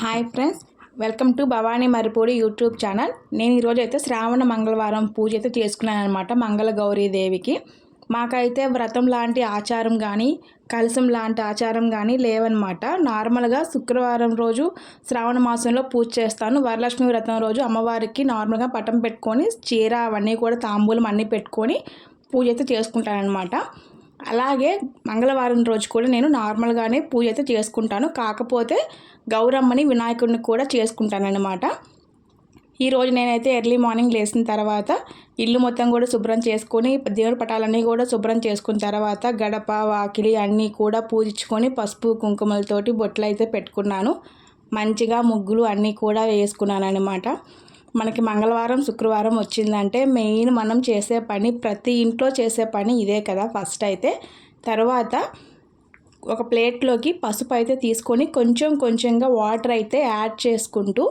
Hi friends welcome to Bhavani Maripudi YouTube channel. నేను ఈరోజు అయితే శ్రావణ మంగళవారం పూజ అయితే చేసుకున్నాను అనమాట మంగళ గౌరీ దేవికి. మాకైతే వ్రతం లాంటి ఆచారం కానీ కలసం లాంటి ఆచారం కానీ లేవన్నమాట. నార్మల్గా శుక్రవారం రోజు శ్రావణ మాసంలో పూజ చేస్తాను. వరలక్ష్మి వ్రతం రోజు అమ్మవారికి నార్మల్గా పటం పెట్టుకొని చీర అవన్నీ కూడా తాంబూలం అన్నీ పెట్టుకొని పూజ అయితే చేసుకుంటానమాట అలాగే మంగళవారం రోజు కూడా నేను నార్మల్గానే పూజ అయితే చేసుకుంటాను. కాకపోతే గౌరమ్మని వినాయకుడిని కూడా చేసుకుంటాను అనమాట ఈరోజు నేనైతే ఎర్లీ మార్నింగ్ లేచిన తర్వాత ఇల్లు మొత్తం కూడా శుభ్రం చేసుకొని దేవుడి పటాలన్నీ కూడా శుభ్రం చేసుకున్న తర్వాత గడప వాకిలి అన్నీ కూడా పూజించుకొని పసుపు కుంకుమలతోటి బొట్లు అయితే పెట్టుకున్నాను. మంచిగా ముగ్గులు అన్నీ కూడా వేసుకున్నాను అనమాట మనకి మంగళవారం శుక్రవారం వచ్చిందంటే మెయిన్ మనం చేసే పని ప్రతి ఇంట్లో చేసే పని ఇదే కదా ఫస్ట్ అయితే. తర్వాత ఒక ప్లేట్లోకి పసుపు అయితే తీసుకొని కొంచెం కొంచెంగా వాటర్ అయితే యాడ్ చేసుకుంటూ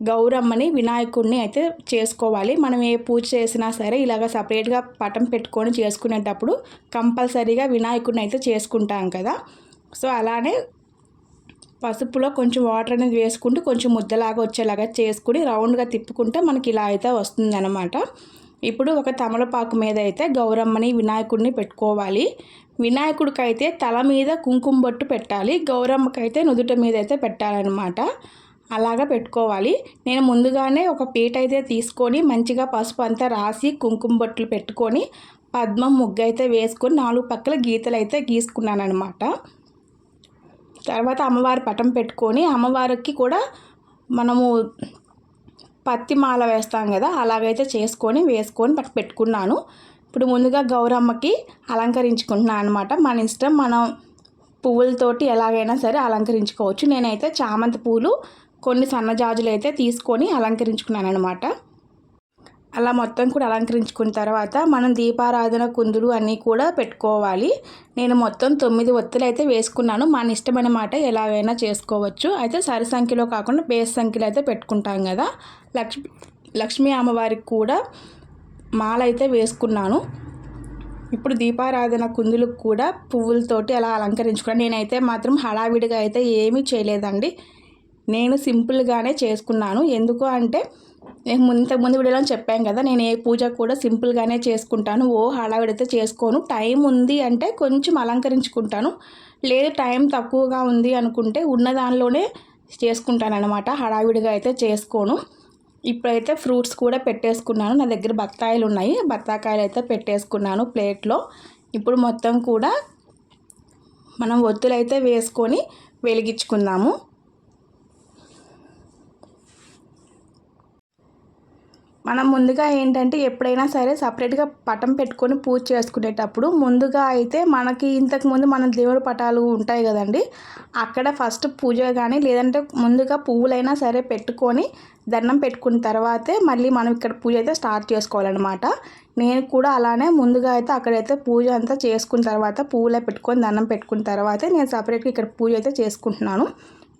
గౌరమ్మని వినాయకుడిని అయితే చేసుకోవాలి. మనం ఏ పూజ చేసినా సరే ఇలాగ సపరేట్గా పటం పెట్టుకొని చేసుకునేటప్పుడు కంపల్సరీగా వినాయకుడిని అయితే చేసుకుంటాం కదా. సో అలానే పసుపులో కొంచెం వాటర్ అనేది వేసుకుంటూ కొంచెం ముద్దలాగా వచ్చేలాగా చేసుకుని రౌండ్గా తిప్పుకుంటే మనకి ఇలా అయితే వస్తుంది అనమాట ఇప్పుడు ఒక తమలపాకు మీద అయితే గౌరమ్మని వినాయకుడిని పెట్టుకోవాలి. వినాయకుడికైతే తల మీద కుంకుమ బొట్టు పెట్టాలి. గౌరమ్మకైతే నుదుట మీద అయితే పెట్టాలన్నమాట. అలాగా పెట్టుకోవాలి. నేను ముందుగానే ఒక పీట అయితే తీసుకొని మంచిగా పసుపు అంతా రాసి కుంకుమ బొట్లు పెట్టుకొని పద్మం ముగ్గు అయితే వేసుకొని నాలుగు పక్కల గీతలు అయితే గీసుకున్నాను అనమాట తర్వాత అమ్మవారి పటం పెట్టుకొని అమ్మవారికి కూడా మనము పత్తి మాల వేస్తాం కదా అలాగైతే చేసుకొని వేసుకొని పెట్టుకున్నాను. ఇప్పుడు ముందుగా గౌరమ్మకి అలంకరించుకుంటున్నాను అనమాట మన ఇష్టం మనం పువ్వులతోటి ఎలాగైనా సరే అలంకరించుకోవచ్చు. నేనైతే చామంతి పూలు కొన్ని సన్నజాజులు అయితే తీసుకొని అలంకరించుకున్నాను అనమాట అలా మొత్తం కూడా అలంకరించుకున్న తర్వాత మనం దీపారాధన కుందులు అన్నీ కూడా పెట్టుకోవాలి. నేను మొత్తం తొమ్మిది ఒత్తులు అయితే వేసుకున్నాను. మన ఇష్టమైన మాట ఎలాగైనా చేసుకోవచ్చు. అయితే సరి సంఖ్యలో కాకుండా బేస్ సంఖ్యలో అయితే పెట్టుకుంటాం కదా. లక్ష్మి లక్ష్మీ అమ్మవారికి కూడా మాల అయితే వేసుకున్నాను. ఇప్పుడు దీపారాధన కుందులకు కూడా పువ్వులతోటి అలా అలంకరించుకున్నాను నేనైతే మాత్రం హడావిడిగా అయితే ఏమీ చేయలేదండి. నేను సింపుల్గానే చేసుకున్నాను. ఎందుకు అంటే నేను ఇంతకు ముందు వీడియోలో చెప్పాను కదా నేను ఏ పూజ కూడా సింపుల్గానే చేసుకుంటాను. ఓ హడావిడితే చేసుకోను. టైం ఉంది అంటే కొంచెం అలంకరించుకుంటాను. లేదు టైం తక్కువగా ఉంది అనుకుంటే ఉన్న దానిలోనే చేసుకుంటాను అనమాట హడావిడిగా అయితే చేసుకోను. ఇప్పుడైతే ఫ్రూట్స్ కూడా పెట్టేసుకున్నాను. నా దగ్గర బత్తాయిలు ఉన్నాయి. బత్తాకాయలు అయితే పెట్టేసుకున్నాను ప్లేట్లో. ఇప్పుడు మొత్తం కూడా మనం ఒత్తులు అయితే వేసుకొని వెలిగించుకుందాము. మనం ముందుగా ఏంటంటే ఎప్పుడైనా సరే సపరేట్గా పటం పెట్టుకొని పూజ చేసుకునేటప్పుడు ముందుగా అయితే మనకి ఇంతకుముందు మన దేవుడి పటాలు ఉంటాయి కదండి. అక్కడ ఫస్ట్ పూజ కానీ లేదంటే ముందుగా పువ్వులైనా సరే పెట్టుకొని దండం పెట్టుకున్న తర్వాతే మళ్ళీ మనం ఇక్కడ పూజ అయితే స్టార్ట్ చేసుకోవాలన్నమాట. నేను కూడా అలానే ముందుగా అయితే అక్కడైతే పూజ అంతా చేసుకున్న తర్వాత పువ్వులే పెట్టుకొని దండం పెట్టుకున్న తర్వాతే నేను సపరేట్గా ఇక్కడ పూజ అయితే చేసుకుంటున్నాను.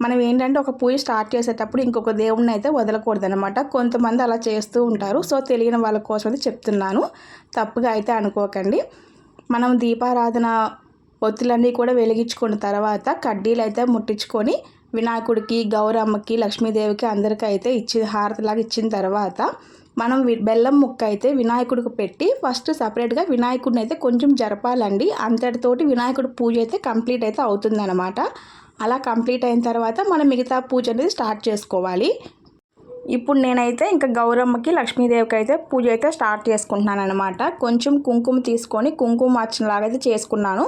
మనం ఏంటంటే ఒక పూజ స్టార్ట్ చేసేటప్పుడు ఇంకొక దేవుడిని అయితే వదలకూడదు అనమాట కొంతమంది అలా చేస్తూ ఉంటారు. సో తెలియని వాళ్ళ కోసం అయితే చెప్తున్నాను. తప్పుగా అయితే అనుకోకండి. మనం దీపారాధన ఒత్తులన్నీ కూడా వెలిగించుకున్న తర్వాత కడ్డీలు అయితే ముట్టించుకొని వినాయకుడికి గౌరమ్మకి లక్ష్మీదేవికి అందరికీ అయితే ఇచ్చి హారతిలాగా ఇచ్చిన తర్వాత మనం బెల్లం ముక్క అయితే వినాయకుడికి పెట్టి ఫస్ట్ సపరేట్గా వినాయకుడిని అయితే కొంచెం జరపాలండి. అంతటితోటి వినాయకుడి పూజ అయితే కంప్లీట్ అయితే అవుతుందన్నమాట. అలా కంప్లీట్ అయిన తర్వాత మనం మిగతా పూజ అనేది స్టార్ట్ చేసుకోవాలి. ఇప్పుడు నేనైతే ఇంకా గౌరమ్మకి లక్ష్మీదేవికి అయితే పూజ అయితే స్టార్ట్ చేసుకుంటున్నాను అనమాట కొంచెం కుంకుమ తీసుకొని కుంకుమ అర్చనలాగా అయితే చేసుకున్నాను.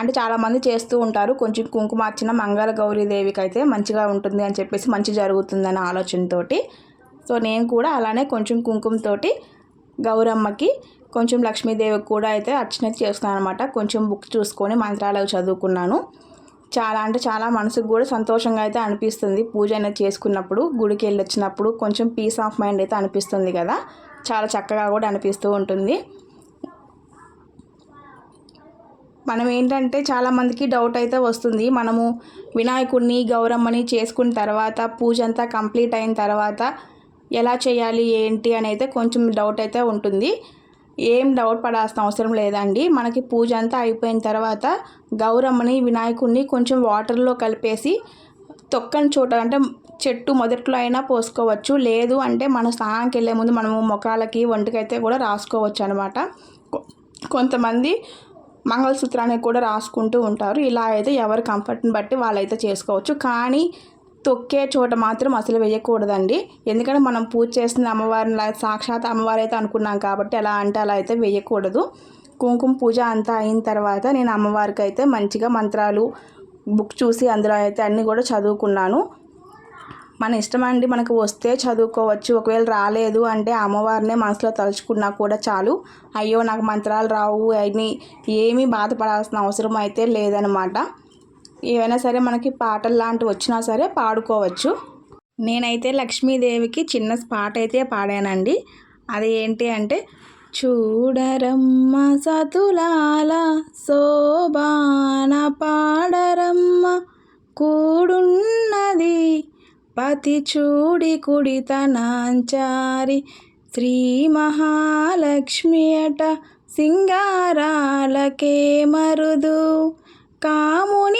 అంటే చాలామంది చేస్తూ ఉంటారు. కొంచెం కుంకుమ అర్చన మంగళ గౌరీదేవికి అయితే మంచిగా ఉంటుంది అని చెప్పేసి మంచి జరుగుతుందనే ఆలోచనతో సో నేను కూడా అలానే కొంచెం కుంకుమతోటి గౌరమ్మకి కొంచెం లక్ష్మీదేవికి కూడా అయితే అర్చన చేస్తున్నాను అనమాట కొంచెం బుక్ చూసుకొని మంత్రాలు చదువుకున్నాను. చాలా అంటే చాలా మనసుకు కూడా సంతోషంగా అయితే అనిపిస్తుంది. పూజ అనేది చేసుకున్నప్పుడు గుడికి వెళ్ళి వచ్చినప్పుడు కొంచెం పీస్ ఆఫ్ మైండ్ అయితే అనిపిస్తుంది కదా. చాలా చక్కగా కూడా అనిపిస్తూ ఉంటుంది. మనం ఏంటంటే చాలామందికి డౌట్ అయితే వస్తుంది. మనము వినాయకుడిని గౌరమ్మని చేసుకున్న తర్వాత పూజ అంతా కంప్లీట్ అయిన తర్వాత ఎలా చేయాలి ఏంటి అని అయితే కొంచెం డౌట్ అయితే ఉంటుంది. ఏం డౌట్ పడాల్సిన అవసరం లేదండి. మనకి పూజ అంతా అయిపోయిన తర్వాత గౌరమ్మని వినాయకుడిని కొంచెం వాటర్లో కలిపేసి తొక్కని చోట అంటే చెట్టు మొదట్లో అయినా పోసుకోవచ్చు. లేదు అంటే మన స్నానానికి వెళ్ళే ముందు మనము ముఖాలకి ఒంటికైతే కూడా రాసుకోవచ్చు అనమాట కొంతమంది మంగళసూత్రానికి కూడా రాసుకుంటూ ఉంటారు. ఇలా అయితే ఎవరి కంఫర్ట్ని బట్టి వాళ్ళైతే చేసుకోవచ్చు. కానీ తొక్కే చోట మాత్రం అసలు వేయకూడదండి. ఎందుకంటే మనం పూజ చేస్తున్న అమ్మవారిని సాక్షాత్ అమ్మవారు అయితే అనుకున్నాం కాబట్టి అలా అంటే అలా అయితే వేయకూడదు. కుంకుమ పూజ అంతా అయిన తర్వాత నేను అమ్మవారికి అయితే మంచిగా మంత్రాలు బుక్ చూసి అందులో అయితే అన్నీ కూడా చదువుకున్నాను. మన ఇష్టం అండి మనకు వస్తే చదువుకోవచ్చు. ఒకవేళ రాలేదు అంటే అమ్మవారినే మనసులో తలుచుకున్నా కూడా చాలు. అయ్యో నాకు మంత్రాలు రావు అని ఏమీ బాధపడాల్సిన అవసరం అయితే లేదనమాట. ఏవైనా సరే మనకి పాటలు లాంటివి వచ్చినా సరే పాడుకోవచ్చు. నేనైతే లక్ష్మీదేవికి చిన్న పాట అయితే పాడానండి. అది ఏంటి అంటే చూడరమ్మ సతులాల శోభాన పాడరమ్మ కూడున్నది పతి చూడి కుడితనాంచారి శ్రీ మహాలక్ష్మి అట సింగారాలకే మరుదు. కాముని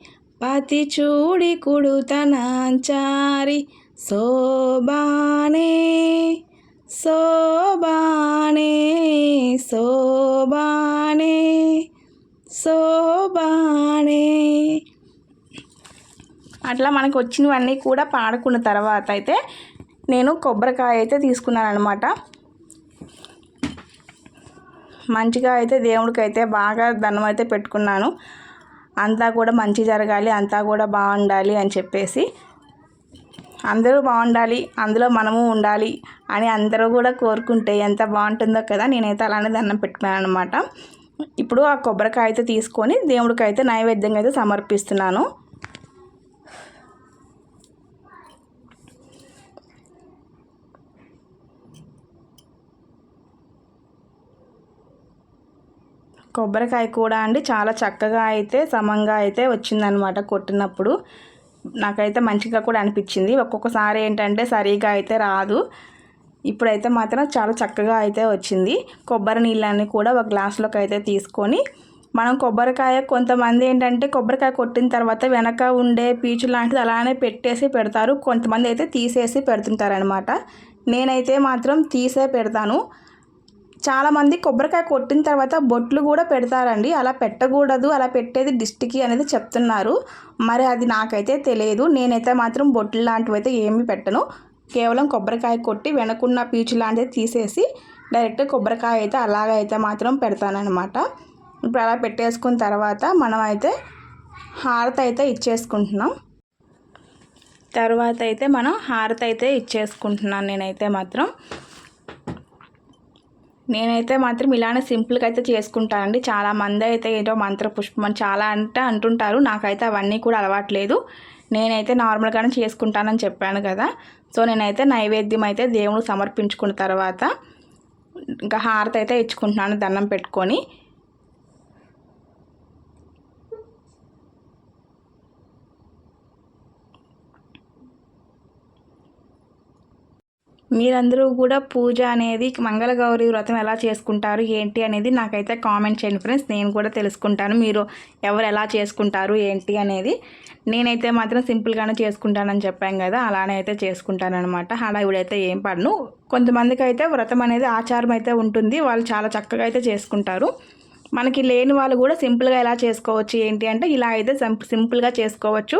పతి చూడి కుడుతనాంచారి శోభానే శోభానే శోభానే శోభానే. అట్లా మనకు వచ్చినవన్నీ కూడా పాడుకున్న తర్వాత అయితే నేను కొబ్బరికాయ అయితే తీసుకున్నాను అనమాట మంచిగా అయితే దేవుడికి అయితే బాగా దండం అయితే పెట్టుకున్నాను. అంతా కూడా మంచి జరగాలి అంతా కూడా బాగుండాలి అని చెప్పేసి అందరూ బాగుండాలి అందులో మనము ఉండాలి అని అందరూ కూడా కోరుకుంటే ఎంత బాగుంటుందో కదా నేనైతే అలానే దండం పెట్టుకున్నాను అనమాట ఇప్పుడు ఆ కొబ్బరికాయ అయితే తీసుకొని దేవుడికి అయితే నైవేద్యంగా అయితే సమర్పిస్తున్నాను. కొబ్బరికాయ కూడా అండి. చాలా చక్కగా అయితే సమంగా అయితే వచ్చిందనమాట కొట్టినప్పుడు. నాకైతే మంచిగా కూడా అనిపించింది. ఒక్కొక్కసారి ఏంటంటే సరిగా అయితే రాదు. ఇప్పుడైతే మాత్రం చాలా చక్కగా అయితే వచ్చింది. కొబ్బరి నీళ్ళని కూడా ఒక గ్లాస్లోకి అయితే తీసుకొని మనం కొబ్బరికాయ కొంతమంది ఏంటంటే కొబ్బరికాయ కొట్టిన తర్వాత వెనక ఉండే పీచు లాంటిది అలానే పెట్టేసి పెడతారు. కొంతమంది అయితే తీసేసి పెడుతుంటారనమాట నేనైతే మాత్రం తీసే పెడతాను. చాలామంది కొబ్బరికాయ కొట్టిన తర్వాత బొట్లు కూడా పెడతారండి. అలా పెట్టకూడదు. అలా పెట్టేది దిష్టికి అనేది చెప్తున్నారు. మరి అది నాకైతే తెలియదు. నేనైతే మాత్రం బొట్లు లాంటివి అయితే ఏమీ పెట్టను. కేవలం కొబ్బరికాయ కొట్టి వెనకున్న పీచు లాంటిది తీసేసి డైరెక్ట్ కొబ్బరికాయ అయితే అలాగైతే మాత్రం పెడతానమాట ఇప్పుడు అలా పెట్టేసుకున్న తర్వాత మనం అయితే హారతి అయితే ఇచ్చేసుకుంటున్నాం. తర్వాత అయితే మనం హారతి అయితే ఇచ్చేసుకుంటున్నాను నేనైతే మాత్రం. నేనైతే మాత్రం ఇలానే సింపుల్గా అయితే చేసుకుంటానండి చాలామంది అయితే ఏదో మంత్ర పుష్పం అని చాలా అంటే అంటుంటారు. నాకైతే అవన్నీ కూడా అలవాట్లేదు. నేనైతే నార్మల్గానే చేసుకుంటానని చెప్పాను కదా. సో నేనైతే నైవేద్యం అయితే దేవుడు సమర్పించుకున్న తర్వాత ఇంకా హారతి అయితే ఇచ్చుకుంటున్నాను దండం పెట్టుకొని. మీరందరూ కూడా పూజ అనేది మంగళగౌరి వ్రతం ఎలా చేసుకుంటారు ఏంటి అనేది నాకైతే కామెంట్ చేయండి ఫ్రెండ్స్. నేను కూడా తెలుసుకుంటాను మీరు ఎవరు ఎలా చేసుకుంటారు ఏంటి అనేది. నేనైతే మాత్రం సింపుల్గానే చేసుకుంటానని చెప్పాను కదా అలానే అయితే చేసుకుంటానమాట హడావిడైతే ఏం పడను. కొంతమందికి అయితే వ్రతం అనేది ఆచారం అయితే ఉంటుంది వాళ్ళు చాలా చక్కగా అయితే చేసుకుంటారు. మనకి లేని వాళ్ళు కూడా సింపుల్గా ఎలా చేసుకోవచ్చు ఏంటి అంటే ఇలా అయితే సింపుల్గా చేసుకోవచ్చు.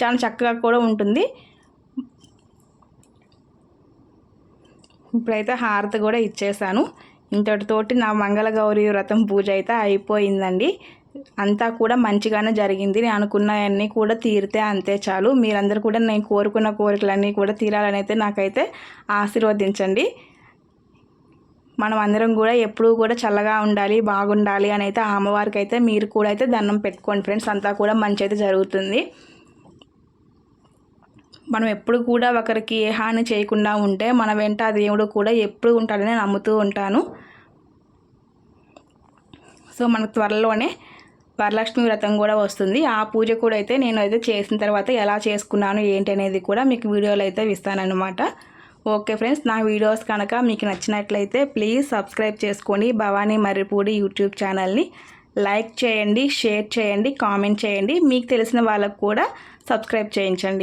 చాలా చక్కగా కూడా ఉంటుంది. ఇప్పుడైతే హారతి కూడా ఇచ్చేసాను. ఇంతటితోటి నా మంగళగౌరి వ్రతం పూజ అయితే అయిపోయిందండి. అంతా కూడా మంచిగానే జరిగింది. నేను అనుకున్నవన్నీ కూడా తీరితే అంతే చాలు. మీరందరూ కూడా నేను కోరుకున్న కోరికలన్నీ కూడా తీరాలని అయితే నాకైతే ఆశీర్వదించండి. మనం అందరం కూడా ఎప్పుడూ కూడా చల్లగా ఉండాలి బాగుండాలి అని అయితే అమ్మవారికి అయితే మీరు కూడా అయితే దండం పెట్టుకోండి ఫ్రెండ్స్. అంతా కూడా మంచి అయితే జరుగుతుంది. మనం ఎప్పుడు కూడా ఒకరికి ఏ హాని చేయకుండా ఉంటే మన వెంట ఆ దేవుడు కూడా ఎప్పుడు ఉంటాడని నమ్ముతూ ఉంటాను. సో మనకు త్వరలోనే వరలక్ష్మి వ్రతం కూడా వస్తుంది. ఆ పూజ కూడా అయితే నేను అయితే చేసిన తర్వాత ఎలా చేసుకున్నాను ఏంటి అనేది కూడా మీకు వీడియోలు అయితే ఇస్తానన్నమాట ఓకే ఫ్రెండ్స్ నా వీడియోస్ కనుక మీకు నచ్చినట్లయితే ప్లీజ్ సబ్స్క్రైబ్ చేసుకోండి. భవానీ మర్రిపూడి యూట్యూబ్ ఛానల్ని లైక్ చేయండి షేర్ చేయండి కామెంట్ చేయండి. మీకు తెలిసిన వాళ్ళకు కూడా సబ్స్క్రైబ్ చేయించండి.